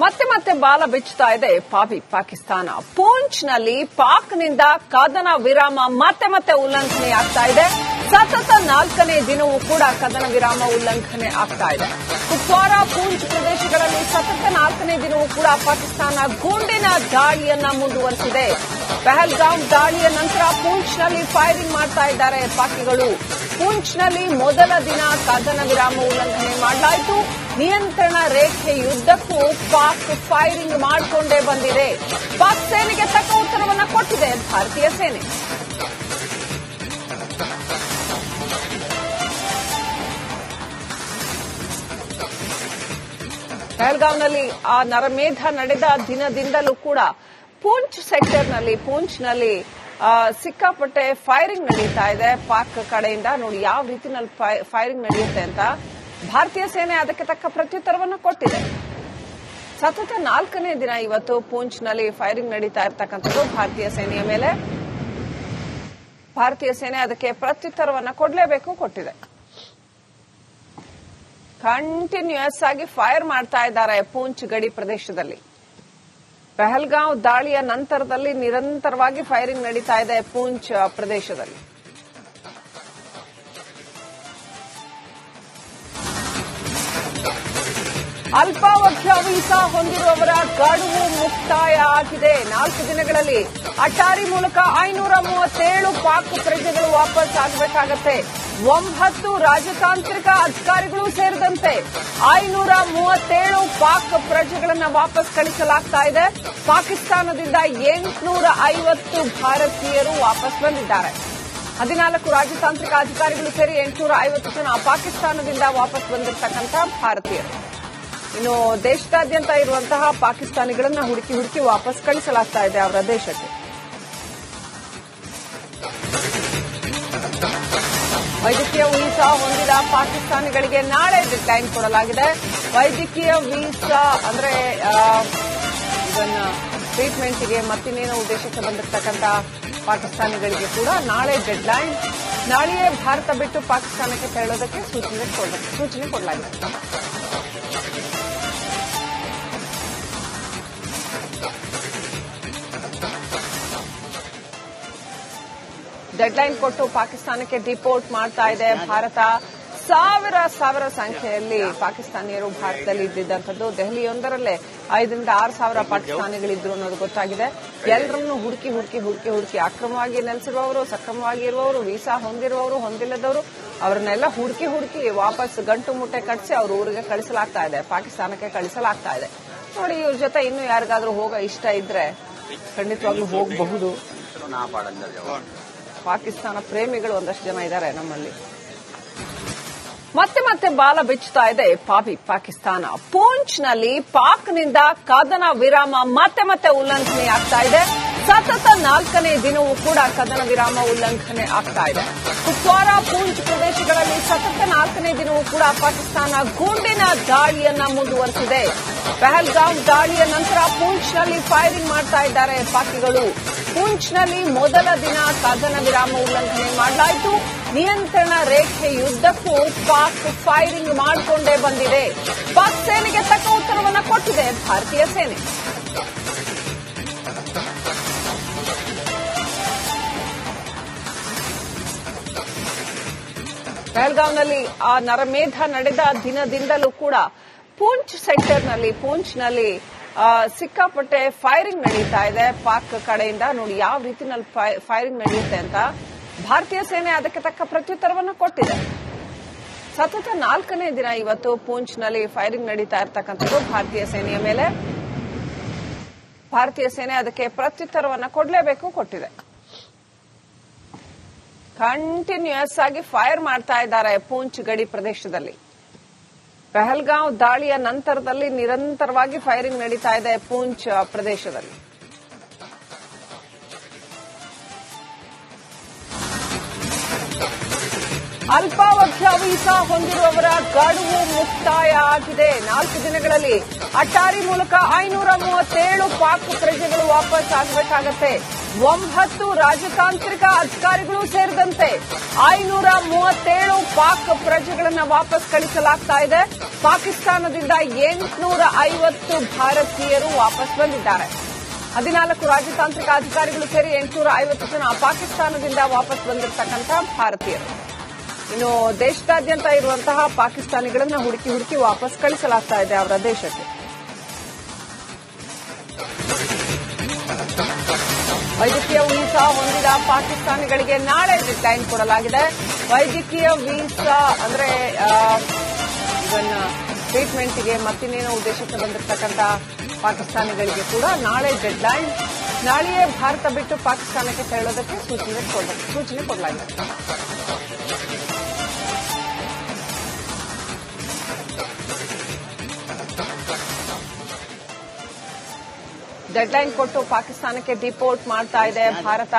ಮತ್ತೆ ಮತ್ತೆ ಬಾಲ ಬಿಚ್ಚುತ್ತಾ ಇದೆ ಪಾಪಿ ಪಾಕಿಸ್ತಾನ. ಪೂಂಚ್ನಲ್ಲಿ ಪಾಕ್ನಿಂದ ಕದನ ವಿರಾಮ ಮತ್ತೆ ಮತ್ತೆ ಉಲ್ಲಂಘನೆ ಆಗ್ತಾ ಇದೆ. ಸತತ ನಾಲ್ಕನೇ ದಿನವೂ ಕೂಡ ಕದನ ವಿರಾಮ ಉಲ್ಲಂಘನೆ ಆಗ್ತಾ ಇದೆ. ಕುಪ್ವಾರ, ಪೂಂಚ್ ಪ್ರದೇಶಗಳಲ್ಲಿ ಸತತ ನಾಲ್ಕನೇ ದಿನವೂ ಕೂಡ ಪಾಕಿಸ್ತಾನ ಗುಂಡಿನ ದಾಳಿಯನ್ನ ಮುಂದುವರೆಸಿದೆ. ಪಹಲ್ಗಾಂವ್ ದಾಳಿಯ ನಂತರ ಪೂಂಚ್ನಲ್ಲಿ ಫೈರಿಂಗ್ ಮಾಡ್ತಾ ಇದ್ದಾರೆ ಪಾಕಿಗಳು. ಪೂಂಚ್ನಲ್ಲಿ ಮೊದಲ ದಿನ ಕದನ ವಿರಾಮ ಉಲ್ಲಂಘನೆ ಮಾಡಲಾಯಿತು. ನಿಯಂತ್ರಣ ರೇಖೆಯುದ್ದಕ್ಕೂ ಪಾಕ್ ಫೈರಿಂಗ್ ಮಾಡಿಕೊಂಡೇ ಬಂದಿದೆ. ಪಾಕ್ ಸೇನೆಗೆ ತಕ್ಕ ಉತ್ತರವನ್ನ ಕೊಟ್ಟಿದೆ ಭಾರತೀಯ ಸೇನೆ. ಪಹಲ್ಗಾಂವ್ನಲ್ಲಿ ಆ ನರಮೇಧ ನಡೆದ ದಿನದಿಂದಲೂ ಕೂಡ ಪೂಂಚ್ ಸೆಕ್ಟರ್ನಲ್ಲಿ, ಪೂಂಚ್ನಲ್ಲಿ ನಲ್ಲಿ ಸಿಕ್ಕಾಪಟ್ಟೆ ಫೈರಿಂಗ್ ನಡೀತಾ ಇದೆ ಪಾಕ್ ಕಡೆಯಿಂದ. ನೋಡಿ, ಯಾವ ರೀತಿನಲ್ಲಿ ಫೈರಿಂಗ್ ನಡೆಯುತ್ತೆ ಅಂತ ಭಾರತೀಯ ಸೇನೆ ಅದಕ್ಕೆ ತಕ್ಕ ಪ್ರತ್ಯುತ್ತರವನ್ನು ಕೊಟ್ಟಿದೆ. ಸತತ ನಾಲ್ಕನೇ ದಿನ ಇವತ್ತು ಪೂಂಚ್ನಲ್ಲಿ ಫೈರಿಂಗ್ ನಡೀತಾ ಇರತಕ್ಕಂಥದ್ದು ಭಾರತೀಯ ಸೇನೆಯ ಮೇಲೆ. ಭಾರತೀಯ ಸೇನೆ ಅದಕ್ಕೆ ಪ್ರತ್ಯುತ್ತರವನ್ನು ಕೊಡಲೇಬೇಕು ಕೊಟ್ಟಿದೆ. ಕಂಟಿನ್ಯೂಯಸ್ ಆಗಿ ಫೈರ್ ಮಾಡ್ತಾ ಇದ್ದಾರೆ ಪೂಂಚ್ ಗಡಿ ಪ್ರದೇಶದಲ್ಲಿ. ಪಹಲ್ಗಾಂವ್ ದಾಳಿಯ ನಂತರದಲ್ಲಿ ನಿರಂತರವಾಗಿ ಫೈರಿಂಗ್ ನಡೀತಾ ಇದೆ ಪೂಂಚ್ ಪ್ರದೇಶದಲ್ಲಿ. ಅಲ್ಪಾವಧಿಯ ವೀಸಾ ಹೊಂದಿರುವವರ ಗಡುವು ಮುಕ್ತಾಯ ಆಗಿದೆ. ನಾಲ್ಕು ದಿನಗಳಲ್ಲಿ ಅಟಾರಿ ಮೂಲಕ ಐನೂರ ಮೂವತ್ತೇಳು ಪಾಕ್ ಪ್ರಜೆಗಳು ವಾಪಸ್ ಆಗಬೇಕಾಗತ್ತೆ. ಒಂಬತ್ತು ರಾಜತಾಂತ್ರಿಕ ಅಧಿಕಾರಿಗಳು ಸೇರಿದಂತೆ ಐನೂರ ಮೂವತ್ತೇಳು ಪಾಕ್ ಪ್ರಜೆಗಳನ್ನು ವಾಪಸ್ ಕಳಿಸಲಾಗ್ತಾ ಇದೆ. ಪಾಕಿಸ್ತಾನದಿಂದ ಎಂಟುನೂರ ಐವತ್ತು ಭಾರತೀಯರು ವಾಪಸ್ ಬಂದಿದ್ದಾರೆ. ಹದಿನಾಲ್ಕು ರಾಜತಾಂತ್ರಿಕ ಅಧಿಕಾರಿಗಳು ಸೇರಿ ಎಂಟುನೂರ ಐವತ್ತು ಜನ ಪಾಕಿಸ್ತಾನದಿಂದ ವಾಪಸ್ ಬಂದಿರತಕ್ಕಂತಹ ಭಾರತೀಯರು. ಇನ್ನು ದೇಶದಾದ್ಯಂತ ಇರುವಂತಹ ಪಾಕಿಸ್ತಾನಿಗಳನ್ನು ಹುಡುಕಿ ಹುಡುಕಿ ವಾಪಸ್ ಕಳಿಸಲಾಗ್ತಾ ಇದೆ ಅವರ ದೇಶಕ್ಕೆ. ವೈದ್ಯಕೀಯ ವೀಸಾ ಹೊಂದಿದ ಪಾಕಿಸ್ತಾನಿಗಳಿಗೆ ನಾಳೆ ಡೆಡ್ಲೈನ್ ಕೊಡಲಾಗಿದೆ. ವೈದ್ಯಕೀಯ ವೀಸಾ ಅಂದ್ರೆ ಇದನ್ನ ಟ್ರೀಟ್ಮೆಂಟ್ಗೆ ಮತ್ತಿನ್ನೇನೋ ಉದ್ದೇಶಕ್ಕೆ ಬಂದಿರತಕ್ಕಂಥ ಪಾಕಿಸ್ತಾನಿಗಳಿಗೆ ಕೂಡ ನಾಳೆ ಡೆಡ್ಲೈನ್ ನಾಳೆಯೇ ಭಾರತ ಬಿಟ್ಟು ಪಾಕಿಸ್ತಾನಕ್ಕೆ ತೆರಳೋದಕ್ಕೆ ಸೂಚನೆ ಸೂಚನೆ ಕೊಡಲಾಗಿದೆ. ಡೆಡ್ಲೈನ್ ಕೊಟ್ಟು ಪಾಕಿಸ್ತಾನಕ್ಕೆ ಡಿಪೋರ್ಟ್ ಮಾಡ್ತಾ ಇದೆ. ಭಾರತ ಸಾವಿರ ಸಾವಿರ ಸಂಖ್ಯೆಯಲ್ಲಿ ಪಾಕಿಸ್ತಾನಿಯರು ಭಾರತದಲ್ಲಿ ಇದ್ದಿದ್ದಂಥದ್ದು. ದೆಹಲಿಯೊಂದರಲ್ಲೇ ಐದರಿಂದ ಆರು ಸಾವಿರ ಪಾಕಿಸ್ತಾನಿಗಳಿದ್ರು ಅನ್ನೋದು ಗೊತ್ತಾಗಿದೆ. ಎಲ್ಲರನ್ನೂ ಹುಡುಕಿ ಹುಡುಕಿ ಹುಡುಕಿ ಹುಡುಕಿ ಅಕ್ರಮವಾಗಿ ನೆಲೆಸಿರುವವರು, ಸಕ್ರಮವಾಗಿ ಇರುವವರು, ವೀಸಾ ಹೊಂದಿರುವವರು, ಹೊಂದಿಲ್ಲದವರು, ಅವರನ್ನೆಲ್ಲ ಹುಡುಕಿ ಹುಡುಕಿ ವಾಪಸ್ ಗಂಟು ಮುಟ್ಟೆ ಕಟ್ಟಿಸಿ ಅವ್ರ ಊರಿಗೆ ಕಳಿಸಲಾಗ್ತಾ ಇದೆ. ಪಾಕಿಸ್ತಾನಕ್ಕೆ ಕಳಿಸಲಾಗ್ತಾ ಇದೆ. ನೋಡಿ, ಇವ್ರ ಜೊತೆ ಇನ್ನೂ ಯಾರಿಗಾದ್ರೂ ಹೋಗೋ ಇಷ್ಟ ಇದ್ರೆ ಖಂಡಿತವಾಗ್ಲೂ ಹೋಗಬಹುದು. ಪಾಕಿಸ್ತಾನ ಪ್ರೇಮಿಗಳು ಒಂದಷ್ಟು ಜನ ಇದ್ದಾರೆ ನಮ್ಮಲ್ಲಿ. ಮತ್ತೆ ಮತ್ತೆ ಬಾಲ ಬಿಚ್ಚುತ್ತಾ ಇದೆ ಪಾಪಿ ಪಾಕಿಸ್ತಾನ. ಪೂಂಚ್ನಲ್ಲಿ ಪಾಕ್ನಿಂದ ಕದನ ವಿರಾಮ ಮತ್ತೆ ಮತ್ತೆ ಉಲ್ಲಂಘನೆ ಆಗ್ತಾ ಇದೆ. ಸತತ ನಾಲ್ಕನೇ ದಿನವೂ ಕೂಡ ಕದನ ವಿರಾಮ ಉಲ್ಲಂಘನೆ ಆಗ್ತಾ ಇದೆ. ಕುಪ್ವಾರ, ಪೂಂಚ್ ಪ್ರದೇಶಗಳಲ್ಲಿ ಸತತ ನಾಲ್ಕನೇ ದಿನವೂ ಕೂಡ ಪಾಕಿಸ್ತಾನ ಗುಂಡಿನ ದಾಳಿಯನ್ನ ಮುಂದುವರೆಸಿದೆ. ಪೆಹಲ್ಗಾಮ್ ದಾಳಿಯ ನಂತರ ಪೂಂಚ್ನಲ್ಲಿ ಫೈರಿಂಗ್ ಮಾಡ್ತಾ ಇದ್ದಾರೆ ಪಾಕಿಗಳು. ಪೂಂಚ್ನಲ್ಲಿ ಮೊದಲ ದಿನ ಸಾಧನ ವಿರಾಮ ಉಲ್ಲಂಘನೆ ಮಾಡಲಾಯಿತು. ನಿಯಂತ್ರಣ ರೇಖೆಯುದ್ದಕ್ಕೂ ಪಾಕ್ ಫೈರಿಂಗ್ ಮಾಡಿಕೊಂಡೇ ಬಂದಿದೆ. ಪಾಕ್ ಸೇನೆಗೆ ತಕ್ಕ ಉತ್ತರವನ್ನು ಕೊಟ್ಟಿದೆ ಭಾರತೀಯ ಸೇನೆ. ಬೆಳಗಾವ್ನಲ್ಲಿ ಆ ನರಮೇಧ ನಡೆದ ದಿನದಿಂದಲೂ ಕೂಡ ಪೂಂಚ್ ಸೆಕ್ಟರ್ನಲ್ಲಿ, ಪೂಂಚ್ನಲ್ಲಿ ಸಿಕ್ಕಾಪಟ್ಟೆ ಫೈರಿಂಗ್ ನಡೀತಾ ಇದೆ. ಪಾಕ್ ಕಡೆಯಿಂದ ನೋಡಿ ಯಾವ ರೀತಿನಲ್ಲಿ ಫೈರಿಂಗ್ ನಡೆಯುತ್ತೆ ಅಂತ ಭಾರತೀಯ ಸೇನೆ ಅದಕ್ಕೆ ತಕ್ಕ ಪ್ರತ್ಯುತ್ತರವನ್ನು ಕೊಟ್ಟಿದೆ. ಸತತ ನಾಲ್ಕನೇ ದಿನ ಇವತ್ತು ಪೂಂಚ್ನಲ್ಲಿ ಫೈರಿಂಗ್ ನಡೀತಾ ಇರತಕ್ಕಂಥದ್ದು ಭಾರತೀಯ ಸೇನೆಯ ಮೇಲೆ. ಭಾರತೀಯ ಸೇನೆ ಅದಕ್ಕೆ ಪ್ರತ್ಯುತ್ತರವನ್ನು ಕೊಡಲೇಬೇಕು ಕೊಟ್ಟಿದೆ. ಕಂಟಿನ್ಯೂಸ್ ಆಗಿ ಫೈರ್ ಮಾಡ್ತಾ ಇದ್ದಾರೆ ಪೂಂಚ್ ಗಡಿ ಪ್ರದೇಶದಲ್ಲಿ. ಪಹಲ್ಗಾಂವ್ ದಾಳಿಯ ನಂತರದಲ್ಲಿ ನಿರಂತರವಾಗಿ ಫೈರಿಂಗ್ ನಡೀತಾ ಇದೆ ಪೂಂಚ್ ಪ್ರದೇಶದಲ್ಲಿ. ಅಲ್ಪಾವಧಿಯ ವೀಸಾ ಹೊಂದಿರುವವರ ಗಡುವು ಮುಕ್ತಾಯ ಆಗಿದೆ. ನಾಲ್ಕು ದಿನಗಳಲ್ಲಿ ಅಟ್ಟಾರಿ ಮೂಲಕ ಐನೂರ ಮೂವತ್ತೇಳು ಪಾಕ್ ಪ್ರಜೆಗಳು ವಾಪಸ್ ಆಗಬೇಕಾಗತ್ತೆ. ಒಂಬತ್ತು ರಾಜತಾಂತ್ರಿಕ ಅಧಿಕಾರಿಗಳು ಸೇರಿದಂತೆ ಐನೂರ ಮೂವತ್ತೇಳು ಪಾಕ್ ಪ್ರಜೆಗಳನ್ನ ವಾಪಸ್ ಕಳಿಸಲಾಗ್ತಾ ಇದೆ. ಪಾಕಿಸ್ತಾನದಿಂದ ಎಂಟುನೂರ ಐವತ್ತು ಭಾರತೀಯರು ವಾಪಸ್ ಬಂದಿದ್ದಾರೆ. ಹದಿನಾಲ್ಕು ರಾಜತಾಂತ್ರಿಕ ಅಧಿಕಾರಿಗಳು ಸೇರಿ ಎಂಟುನೂರ ಐವತ್ತು ಜನ ಪಾಕಿಸ್ತಾನದಿಂದ ವಾಪಸ್ ಬಂದಿರತಕ್ಕಂಥ ಭಾರತೀಯರು. ಇನ್ನು ದೇಶದಾದ್ಯಂತ ಇರುವಂತಹ ಪಾಕಿಸ್ತಾನಿಗಳನ್ನ ಹುಡುಕಿ ಹುಡುಕಿ ವಾಪಸ್ ಕಳಿಸಲಾಗ್ತಾ ಇದೆ ಅವರ ದೇಶಕ್ಕೆ. ವೈದ್ಯಕೀಯ ವೀಸಾ ಹೊಂದಿದ ಪಾಕಿಸ್ತಾನಿಗಳಿಗೆ ನಾಳೆ ಡೆಡ್ಲೈನ್ ಕೊಡಲಾಗಿದೆ. ವೈದ್ಯಕೀಯ ವೀಸಾ ಅಂದ್ರೆ ಇವನ್ ಟ್ರೀಟ್ಮೆಂಟ್ಗೆ ಮತ್ತಿನ್ನೇನು ಉದ್ದೇಶಕ್ಕೆ ಬಂದಿರತಕ್ಕಂಥ ಪಾಕಿಸ್ತಾನಿಗಳಿಗೆ ಕೂಡ ನಾಳೆ ಡೆಡ್ ಲೈನ್ ನಾಳೆಯೇ ಭಾರತ ಬಿಟ್ಟು ಪಾಕಿಸ್ತಾನಕ್ಕೆ ತೆರಳೋದಕ್ಕೆ ಸೂಚನೆ ಸೂಚನೆ ಕೊಡಲಾಗಿದೆ. ಡೆಡ್ಲೈನ್ ಕೊಟ್ಟು ಪಾಕಿಸ್ತಾನಕ್ಕೆ ಡಿಪೋರ್ಟ್ ಮಾಡ್ತಾ ಇದೆ. ಭಾರತ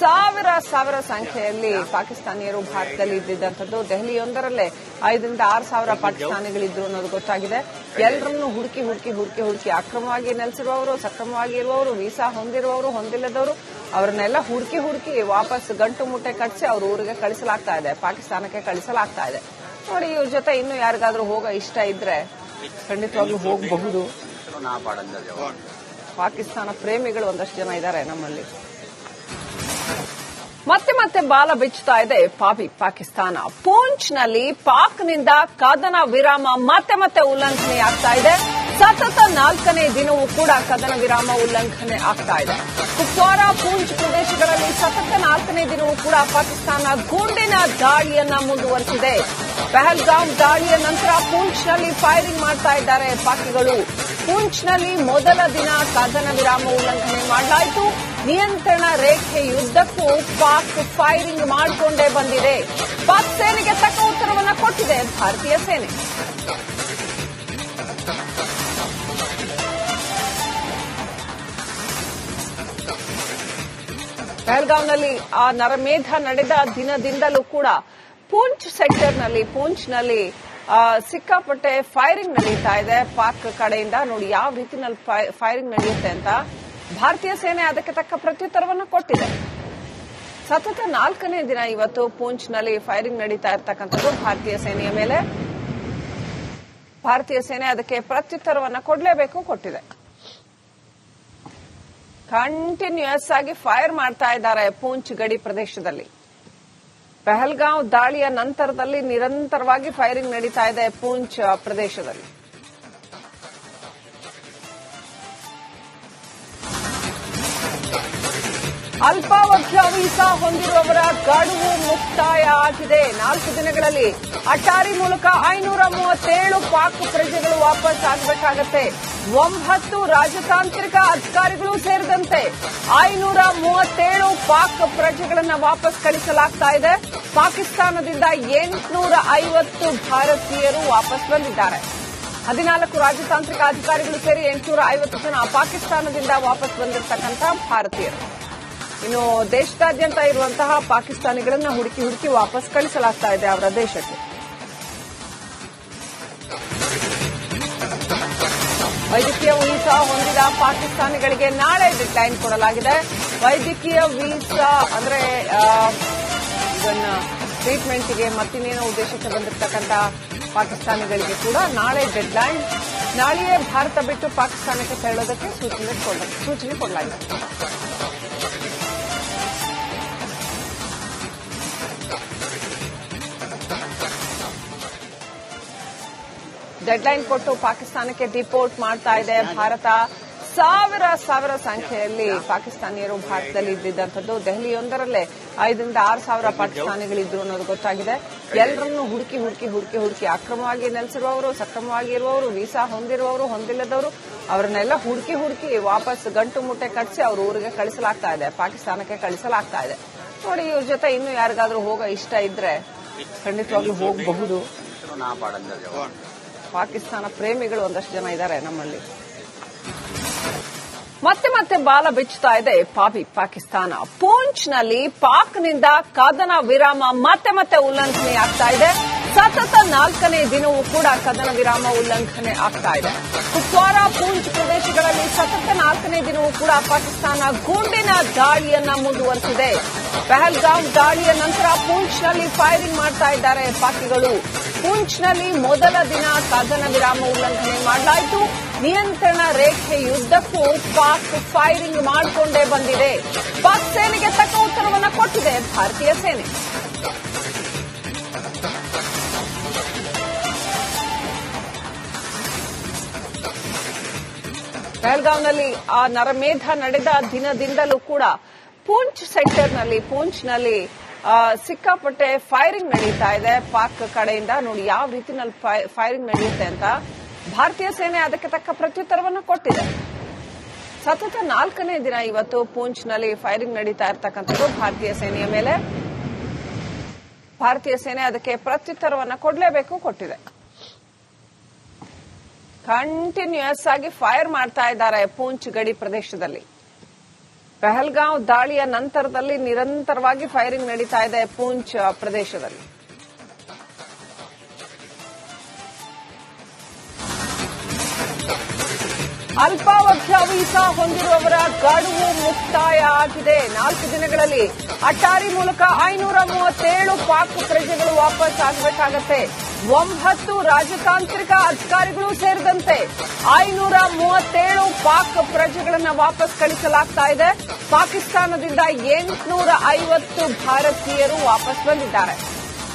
ಸಾವಿರ ಸಾವಿರ ಸಂಖ್ಯೆಯಲ್ಲಿ ಪಾಕಿಸ್ತಾನಿಯರು ಭಾರತದಲ್ಲಿ ಇದ್ದಿದ್ದಂಥದ್ದು. ದೆಹಲಿಯೊಂದರಲ್ಲೇ ಐದರಿಂದ ಆರು ಸಾವಿರ ಪಾಕಿಸ್ತಾನಿಗಳಿದ್ರು ಅನ್ನೋದು ಗೊತ್ತಾಗಿದೆ. ಎಲ್ಲರನ್ನೂ ಹುಡುಕಿ ಹುಡುಕಿ ಹುಡುಕಿ ಹುಡುಕಿ ಅಕ್ರಮವಾಗಿ ನೆಲೆಸಿರುವವರು, ಸಕ್ರಮವಾಗಿ ಇರುವವರು, ವೀಸಾ ಹೊಂದಿರುವವರು, ಹೊಂದಿಲ್ಲದವರು, ಅವರನ್ನೆಲ್ಲ ಹುಡುಕಿ ಹುಡುಕಿ ವಾಪಸ್ ಗಂಟು ಮುಟ್ಟೆ ಕಟ್ಟಿಸಿ ಅವ್ರ ಊರಿಗೆ ಕಳಿಸಲಾಗ್ತಾ ಇದೆ. ಪಾಕಿಸ್ತಾನಕ್ಕೆ ಕಳಿಸಲಾಗ್ತಾ ಇದೆ. ನೋಡಿ, ಇವ್ರ ಜೊತೆ ಇನ್ನೂ ಯಾರಿಗಾದ್ರೂ ಹೋಗೋ ಇಷ್ಟ ಇದ್ರೆ ಖಂಡಿತವಾಗ್ಲೂ ಹೋಗಬಹುದು. ಪಾಕಿಸ್ತಾನ ಪ್ರೇಮಿಗಳು ಒಂದಷ್ಟು ಜನ ಇದ್ದಾರೆ ನಮ್ಮಲ್ಲಿ. ಮತ್ತೆ ಮತ್ತೆ ಬಾಲ ಬಿಚ್ಚುತ್ತಾ ಇದೆ ಪಾಪಿ ಪಾಕಿಸ್ತಾನ. ಪೂಂಚ್ನಲ್ಲಿ ಪಾಕ್ನಿಂದ ಕದನ ವಿರಾಮ ಮತ್ತೆ ಮತ್ತೆ ಉಲ್ಲಂಘನೆ ಆಗ್ತಾ ಇದೆ. ಸತತ ನಾಲ್ಕನೇ ದಿನವೂ ಕೂಡ ಕದನ ವಿರಾಮ ಉಲ್ಲಂಘನೆ ಆಗ್ತಾ ಇದೆ. ಕುಪ್ವಾರ, ಪೂಂಚ್ ಪ್ರದೇಶಗಳಲ್ಲಿ ಸತತ ನಾಲ್ಕನೇ ದಿನವೂ ಕೂಡ ಪಾಕಿಸ್ತಾನ ಗುಂಡಿನ ದಾಳಿಯನ್ನ ಮುಂದುವರೆಸಿದೆ. ಪಹಲ್ಗಾಮ್ ದಾಳಿಯ ನಂತರ ಪೂಂಚ್ನಲ್ಲಿ ಫೈರಿಂಗ್ ಮಾಡ್ತಾ ಇದ್ದಾರೆ ಪಾಕಿಗಳು. ಪೂಂಚ್ನಲ್ಲಿ ಮೊದಲ ದಿನ ಕದನ ವಿರಾಮ ಉಲ್ಲಂಘನೆ ಮಾಡಲಾಯಿತು. ನಿಯಂತ್ರಣ ರೇಖೆಯುದ್ದಕ್ಕೂ ಪಾಕ್ ಫೈರಿಂಗ್ ಮಾಡಿಕೊಂಡೇ ಬಂದಿದೆ. ಪಾಕ್ ಸೇನೆಗೆ ತಕ್ಕ ಉತ್ತರವನ್ನು ಕೊಟ್ಟಿದೆ ಭಾರತೀಯ ಸೇನೆ. ಪಹಲ್ಗಾಂವ್ನಲ್ಲಿ ಆ ನರಮೇಧ ನಡೆದ ದಿನದಿಂದಲೂ ಕೂಡ ಪೂಂಚ್ ಸೆಕ್ಟರ್ನಲ್ಲಿ ಪೂಂಚ್ನಲ್ಲಿ ಸಿಕ್ಕಾಪಟ್ಟೆ ಫೈರಿಂಗ್ ನಡೀತಾ ಇದೆ ಪಾಕ್ ಕಡೆಯಿಂದ. ನೋಡಿ, ಯಾವ ರೀತಿನಲ್ಲಿ ಫೈರಿಂಗ್ ನಡೆಯುತ್ತೆ ಅಂತ ಭಾರತೀಯ ಸೇನೆ ಅದಕ್ಕೆ ತಕ್ಕ ಪ್ರತ್ಯುತ್ತರವನ್ನು ಕೊಟ್ಟಿದೆ. ಸತತ ನಾಲ್ಕನೇ ದಿನ ಇವತ್ತು ಪೂಂಚ್ನಲ್ಲಿ ಫೈರಿಂಗ್ ನಡೀತಾ ಇರತಕ್ಕಂಥದ್ದು ಭಾರತೀಯ ಸೇನೆಯ ಮೇಲೆ. ಭಾರತೀಯ ಸೇನೆ ಅದಕ್ಕೆ ಪ್ರತ್ಯುತ್ತರವನ್ನು ಕೊಡಲೇಬೇಕು, ಕೊಟ್ಟಿದೆ. ಕಂಟಿನ್ಯೂಯಸ್ ಆಗಿ ಫೈರ್ ಮಾಡ್ತಾ ಇದ್ದಾರೆ ಪೂಂಚ್ ಗಡಿ ಪ್ರದೇಶದಲ್ಲಿ. ಪೆಹಲ್ಗಾಂವ್ ದಾಳಿಯ ನಂತರದಲ್ಲಿ ನಿರಂತರವಾಗಿ ಫೈರಿಂಗ್ ನಡೀತಾ ಇದೆ ಪೂಂಚ್ ಪ್ರದೇಶದಲ್ಲಿ. ಅಲ್ಪಾವಧಿಯ ವೀಸಾ ಹೊಂದಿರುವವರ ಗಡುವು ಮುಕ್ತಾಯ ಆಗಿದೆ. ನಾಲ್ಕು ದಿನಗಳಲ್ಲಿ ಅಟ್ಟಾರಿ ಮೂಲಕ ಐನೂರ ಮೂವತ್ತೇಳು ಪಾಕ್ ಪ್ರಜೆಗಳು ವಾಪಸ್ ಆಗಬೇಕಾಗತ್ತೆ. ಒಂಬತ್ತು ರಾಜತಾಂತ್ರಿಕ ಅಧಿಕಾರಿಗಳು ಸೇರಿದಂತೆ ಐನೂರ ಮೂವತ್ತೇಳು ಪಾಕ್ ಪ್ರಜೆಗಳನ್ನು ವಾಪಸ್ ಕಳಿಸಲಾಗ್ತಾ ಇದೆ. ಪಾಕಿಸ್ತಾನದಿಂದ ಎಂಟುನೂರ ಐವತ್ತು ಭಾರತೀಯರು ವಾಪಸ್ ಬಂದಿದ್ದಾರೆ. ಹದಿನಾಲ್ಕು ರಾಜತಾಂತ್ರಿಕ ಅಧಿಕಾರಿಗಳು ಸೇರಿ ಎಂಟುನೂರ ಐವತ್ತು ಜನ ಪಾಕಿಸ್ತಾನದಿಂದ ವಾಪಸ್ ಬಂದಿರತಕ್ಕಂತಹ ಭಾರತೀಯರು. ಇನ್ನು ದೇಶದಾದ್ಯಂತ ಇರುವಂತಹ ಪಾಕಿಸ್ತಾನಿಗಳನ್ನು ಹುಡುಕಿ ಹುಡುಕಿ ವಾಪಸ್ ಕಳಿಸಲಾಗ್ತಾ ಇದೆ ಅವರ ದೇಶಕ್ಕೆ. ವೈದ್ಯಕೀಯ ವೀಸಾ ಹೊಂದಿದ ಪಾಕಿಸ್ತಾನಿಗಳಿಗೆ ನಾಳೆ ಡೆಡ್ಲೈನ್ ಕೊಡಲಾಗಿದೆ. ವೈದ್ಯಕೀಯ ವೀಸಾ ಅಂದ್ರೆ ಇದನ್ನ ಟ್ರೀಟ್ಮೆಂಟ್ಗೆ ಮತ್ತಿನ್ನೇನೋ ಉದ್ದೇಶಕ್ಕೆ ಬಂದಿರತಕ್ಕಂಥ ಪಾಕಿಸ್ತಾನಿಗಳಿಗೆ ಕೂಡ ನಾಳೆ ಡೆಡ್ಲೈನ್ ನಾಳೆಯೇ ಭಾರತ ಬಿಟ್ಟು ಪಾಕಿಸ್ತಾನಕ್ಕೆ ತೆರಳೋದಕ್ಕೆ ಸೂಚನೆ ಸೂಚನೆ ಕೊಡಲಾಗಿದೆ. ಡೆಡ್ಲೈನ್ ಕೊಟ್ಟು ಪಾಕಿಸ್ತಾನಕ್ಕೆ ಡಿಪೋರ್ಟ್ ಮಾಡ್ತಾ ಇದೆ. ಭಾರತ ಸಾವಿರ ಸಾವಿರ ಸಂಖ್ಯೆಯಲ್ಲಿ ಪಾಕಿಸ್ತಾನಿಯರು ಭಾರತದಲ್ಲಿ ಇದ್ದಿದ್ದಂಥದ್ದು. ದೆಹಲಿಯೊಂದರಲ್ಲೇ ಐದರಿಂದ ಆರು ಸಾವಿರ ಪಾಕಿಸ್ತಾನಿಗಳಿದ್ರು ಅನ್ನೋದು ಗೊತ್ತಾಗಿದೆ. ಎಲ್ಲರನ್ನೂ ಹುಡುಕಿ ಹುಡುಕಿ ಹುಡುಕಿ ಹುಡುಕಿ ಅಕ್ರಮವಾಗಿ ನೆಲೆಸಿರುವವರು, ಸಕ್ರಮವಾಗಿ ಇರುವವರು, ವೀಸಾ ಹೊಂದಿರುವವರು, ಹೊಂದಿಲ್ಲದವರು, ಅವರನ್ನೆಲ್ಲ ಹುಡುಕಿ ಹುಡುಕಿ ವಾಪಸ್ ಗಂಟು ಮುಟ್ಟೆ ಕಟ್ಟಿಸಿ ಅವ್ರ ಊರಿಗೆ ಕಳಿಸಲಾಗ್ತಾ ಇದೆ. ಪಾಕಿಸ್ತಾನಕ್ಕೆ ಕಳಿಸಲಾಗ್ತಾ ಇದೆ. ನೋಡಿ, ಇವ್ರ ಜೊತೆ ಇನ್ನೂ ಯಾರಿಗಾದ್ರೂ ಹೋಗೋ ಇಷ್ಟ ಇದ್ರೆ ಖಂಡಿತವಾಗ್ಲೂ ಹೋಗಬಹುದು. ಪಾಕಿಸ್ತಾನ ಪ್ರೇಮಿಗಳು ಒಂದಷ್ಟು ಜನ ಇದ್ದಾರೆ ನಮ್ಮಲ್ಲಿ. ಮತ್ತೆ ಮತ್ತೆ ಬಾಲ ಬಿಚ್ಚುತ್ತಾ ಇದೆ ಪಾಪಿ ಪಾಕಿಸ್ತಾನ. ಪೂಂಚ್ನಲ್ಲಿ ಪಾಕ್ನಿಂದ ಕದನ ವಿರಾಮ ಮತ್ತೆ ಮತ್ತೆ ಉಲ್ಲಂಘನೆ ಆಗ್ತಾ ಇದೆ. ಸತತ ನಾಲ್ಕನೇ ದಿನವೂ ಕೂಡ ಕದನ ವಿರಾಮ ಉಲ್ಲಂಘನೆ ಆಗ್ತಾ ಇದೆ. ಕುಪ್ವಾರ, ಪೂಂಚ್ ಪ್ರದೇಶಗಳಲ್ಲಿ ಸತತ ನಾಲ್ಕನೇ ದಿನವೂ ಕೂಡ ಪಾಕಿಸ್ತಾನ ಗುಂಡಿನ ದಾಳಿಯನ್ನ ಮುಂದುವರೆಸಿದೆ. ಪಹಲ್ಗಾಂವ್ ದಾಳಿಯ ನಂತರ ಪೂಂಚ್ನಲ್ಲಿ ಫೈರಿಂಗ್ ಮಾಡ್ತಾ ಇದ್ದಾರೆ ಪಾಕಿಗಳು. ಪೂಂಚ್ನಲ್ಲಿ ಮೊದಲ ದಿನ ಸಾಧನ ವಿರಾಮ ಉಲ್ಲಂಘನೆ ಮಾಡಲಾಯಿತು. ನಿಯಂತ್ರಣ ರೇಖೆ ರೇಖೆಯುದ್ದಕ್ಕೂ ಪಾಕ್ ಫೈರಿಂಗ್ ಮಾಡಿಕೊಂಡೇ ಬಂದಿದೆ. ಪಾಕ್ ಸೇನೆಗೆ ತಕ್ಕ ಉತ್ತರವನ್ನು ಕೊಟ್ಟಿದೆ ಭಾರತೀಯ ಸೇನೆ. ಬೆಳಗಾವ್ನಲ್ಲಿ ಆ ನರಮೇಧ ನಡೆದ ದಿನದಿಂದಲೂ ಕೂಡ ಪೂಂಚ್ ಸೆಕ್ಟರ್ನಲ್ಲಿ, ಪೂಂಚ್ನಲ್ಲಿ ಸಿಕ್ಕಾಪಟ್ಟೆ ಫೈರಿಂಗ್ ನಡೀತಾ ಇದೆ. ಪಾಕ್ ಕಡೆಯಿಂದ ನೋಡಿ ಯಾವ ರೀತಿನಲ್ಲಿ ಫೈರಿಂಗ್ ನಡೆಯುತ್ತೆ ಅಂತ ಭಾರತೀಯ ಸೇನೆ ಅದಕ್ಕೆ ತಕ್ಕ ಪ್ರತ್ಯುತ್ತರವನ್ನು ಕೊಟ್ಟಿದೆ. ಸತತ ನಾಲ್ಕನೇ ದಿನ ಇವತ್ತು ಪೂಂಚ್ನಲ್ಲಿ ಫೈರಿಂಗ್ ನಡೀತಾ ಇರತಕ್ಕಂಥದ್ದು ಭಾರತೀಯ ಸೇನೆಯ ಮೇಲೆ. ಭಾರತೀಯ ಸೇನೆ ಅದಕ್ಕೆ ಪ್ರತ್ಯುತ್ತರವನ್ನು ಕೊಡಲೇಬೇಕು ಕೊಟ್ಟಿದೆ. ಕಂಟಿನ್ಯೂಯಸ್ ಆಗಿ ಫೈರ್ ಮಾಡ್ತಾ ಇದ್ದಾರೆ ಪೂಂಚ್ ಗಡಿ ಪ್ರದೇಶದಲ್ಲಿ. ಪಹಲ್ಗಾಂವ್ ದಾಳಿಯ ನಂತರದಲ್ಲಿ ನಿರಂತರವಾಗಿ ಫೈರಿಂಗ್ ನಡೀತಾ ಇದೆ ಪೂಂಚ್ ಪ್ರದೇಶದಲ್ಲಿ. ಅಲ್ಪಾವಧಿಯ ವೀಸಾ ಹೊಂದಿರುವವರ ಗಡುವು ಮುಕ್ತಾಯ ಆಗಿದೆ. ನಾಲ್ಕು ದಿನಗಳಲ್ಲಿ ಅಟ್ಟಾರಿ ಮೂಲಕ ಐನೂರ ಮೂವತ್ತೇಳು ಪಾಕ್ ಪ್ರಜೆಗಳು ವಾಪಸ್ ಆಗಬೇಕಾಗತ್ತೆ. ಒಂಬತ್ತು ರಾಜತಾಂತ್ರಿಕ ಅಧಿಕಾರಿಗಳು ಸೇರಿದಂತೆ ಐನೂರ ಮೂವತ್ತೇಳು ಪಾಕ್ ಪ್ರಜೆಗಳನ್ನು ವಾಪಸ್ ಕಳಿಸಲಾಗ್ತಾ ಇದೆ. ಪಾಕಿಸ್ತಾನದಿಂದ ಎಂಟುನೂರ ಐವತ್ತು ಭಾರತೀಯರು ವಾಪಸ್ ಬಂದಿದ್ದಾರೆ.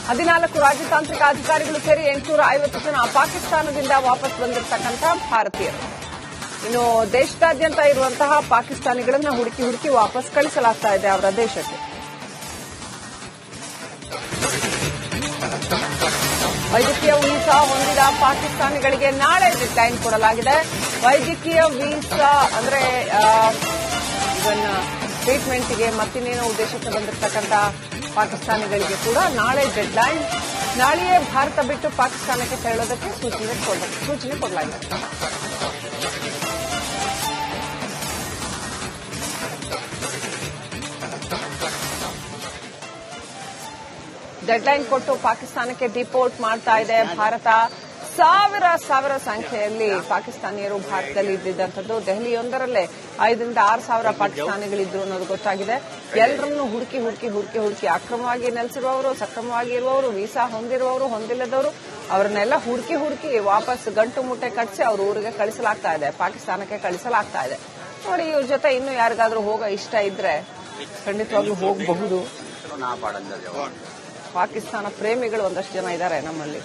ಹದಿನಾಲ್ಕು ರಾಜತಾಂತ್ರಿಕ ಅಧಿಕಾರಿಗಳು ಸೇರಿ ಎಂಟುನೂರ ಐವತ್ತು ಜನ ಪಾಕಿಸ್ತಾನದಿಂದ ವಾಪಸ್ ಬಂದಿರತಕ್ಕಂತಹ ಭಾರತೀಯರು. ಇನ್ನು ದೇಶದಾದ್ಯಂತ ಇರುವಂತಹ ಪಾಕಿಸ್ತಾನಿಗಳನ್ನು ಹುಡುಕಿ ಹುಡುಕಿ ವಾಪಸ್ ಕಳಿಸಲಾಗ್ತಾ ಇದೆ ಅವರ ದೇಶಕ್ಕೆ. ವೈದ್ಯಕೀಯ ವೀಸಾ ಹೊಂದಿದ ಪಾಕಿಸ್ತಾನಿಗಳಿಗೆ ನಾಳೆ ಡೆಡ್ಲೈನ್ ಕೊಡಲಾಗಿದೆ. ವೈದ್ಯಕೀಯ ವೀಸಾ ಅಂದ್ರೆ ಇವನ್ ಟ್ರೀಟ್ಮೆಂಟ್ಗೆ ಮತ್ತಿನ್ನೇನೋ ಉದ್ದೇಶಕ್ಕೆ ಬಂದಿರತಕ್ಕಂತ ಪಾಕಿಸ್ತಾನಿಗಳಿಗೆ ಕೂಡ ನಾಳೆ ಡೆಡ್ಲೈನ್ ನಾಳೆಯೇ ಭಾರತ ಬಿಟ್ಟು ಪಾಕಿಸ್ತಾನಕ್ಕೆ ತೆರಳೋದಕ್ಕೆ ಸೂಚನೆ ಸೂಚನೆ ಕೊಡಲಾಗಿದೆ. ಡೆಡ್ಲೈನ್ ಕೊಟ್ಟು ಪಾಕಿಸ್ತಾನಕ್ಕೆ ಡಿಪೋರ್ಟ್ ಮಾಡ್ತಾ ಇದೆ ಭಾರತ. ಸಾವಿರ ಸಾವಿರ ಸಂಖ್ಯೆಯಲ್ಲಿ ಪಾಕಿಸ್ತಾನಿಯರು ಭಾರತದಲ್ಲಿ ಇದ್ದಿದ್ದಂಥದ್ದು. ದೆಹಲಿಯೊಂದರಲ್ಲೇ ಐದರಿಂದ ಆರು ಸಾವಿರ ಪಾಕಿಸ್ತಾನಿಗಳಿದ್ರು ಅನ್ನೋದು ಗೊತ್ತಾಗಿದೆ. ಎಲ್ಲರನ್ನು ಹುಡುಕಿ ಹುಡುಕಿ ಹುಡುಕಿ ಹುಡುಕಿ ಅಕ್ರಮವಾಗಿ ನೆಲೆಸಿರುವವರು, ಸಕ್ರಮವಾಗಿ ಇರುವವರು, ವೀಸಾ ಹೊಂದಿರುವವರು, ಹೊಂದಿಲ್ಲದವರು, ಅವರನ್ನೆಲ್ಲ ಹುಡುಕಿ ಹುಡುಕಿ ವಾಪಸ್ ಗಂಟು ಮುಟ್ಟೆ ಕಟ್ಟಿಸಿ ಅವ್ರ ಊರಿಗೆ ಕಳಿಸಲಾಗ್ತಾ ಇದೆ. ಪಾಕಿಸ್ತಾನಕ್ಕೆ ಕಳಿಸಲಾಗ್ತಾ ಇದೆ. ನೋಡಿ, ಇವ್ರ ಜೊತೆ ಇನ್ನೂ ಯಾರಿಗಾದ್ರೂ ಹೋಗೋ ಇಷ್ಟ ಇದ್ರೆ ಖಂಡಿತವಾಗ್ಲೂ ಹೋಗಬಹುದು. ಪಾಕಿಸ್ತಾನ ಪ್ರೇಮಿಗಳು ಒಂದಷ್ಟು ಜನ ಇದ್ದಾರೆ ನಮ್ಮಲ್ಲಿ.